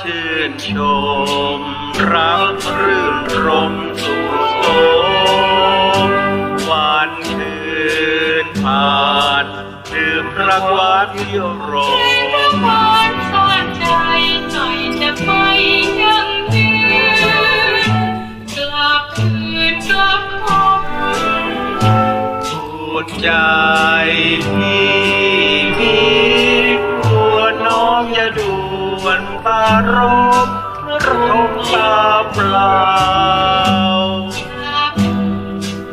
ชื่นชม รักรื่นรมสุขโสมวันคืนผ่านดื่มรางวัลพิรพระมพรสอนใจหน่อยจะไปยังยืนกลับคืนกลับพบพูดใจพี่ ปารบรมตาเปล่า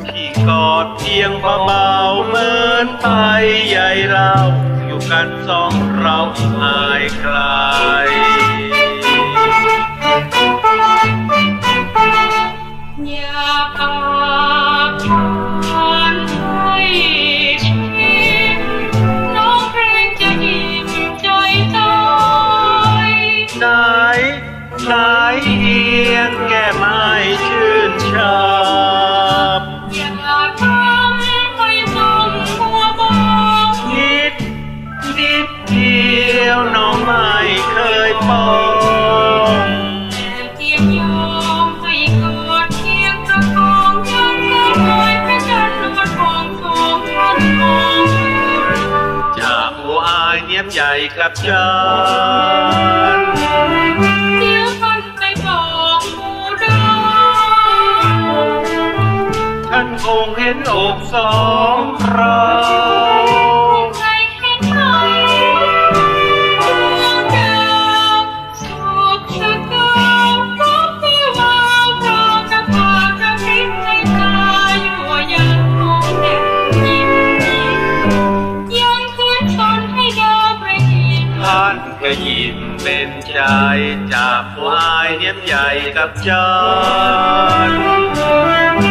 ที่กอดเพียงเบาๆเหมือนไปใหญ่เรา อยู่กันสองเราหายไกล ไหนเอียงแก้ไม้ชื่นชอบอย่าทำให้ต้องหัวมองนิดนิดเดียวน้องไม่เคยปองแต่เพียงยอมให้กอดเพียงประคองยังก็คอยพระจันทร์นวลมองสองคนมองจากหัวอายเนียมใหญ่กับฉันะพริบในตาอยู่ยังคงเด็กยิ้มยังคืนสอนให้ดาวประยิมท่านก็ยิ้มเป็นใจจากวายเนียมใหญ่กับฉัน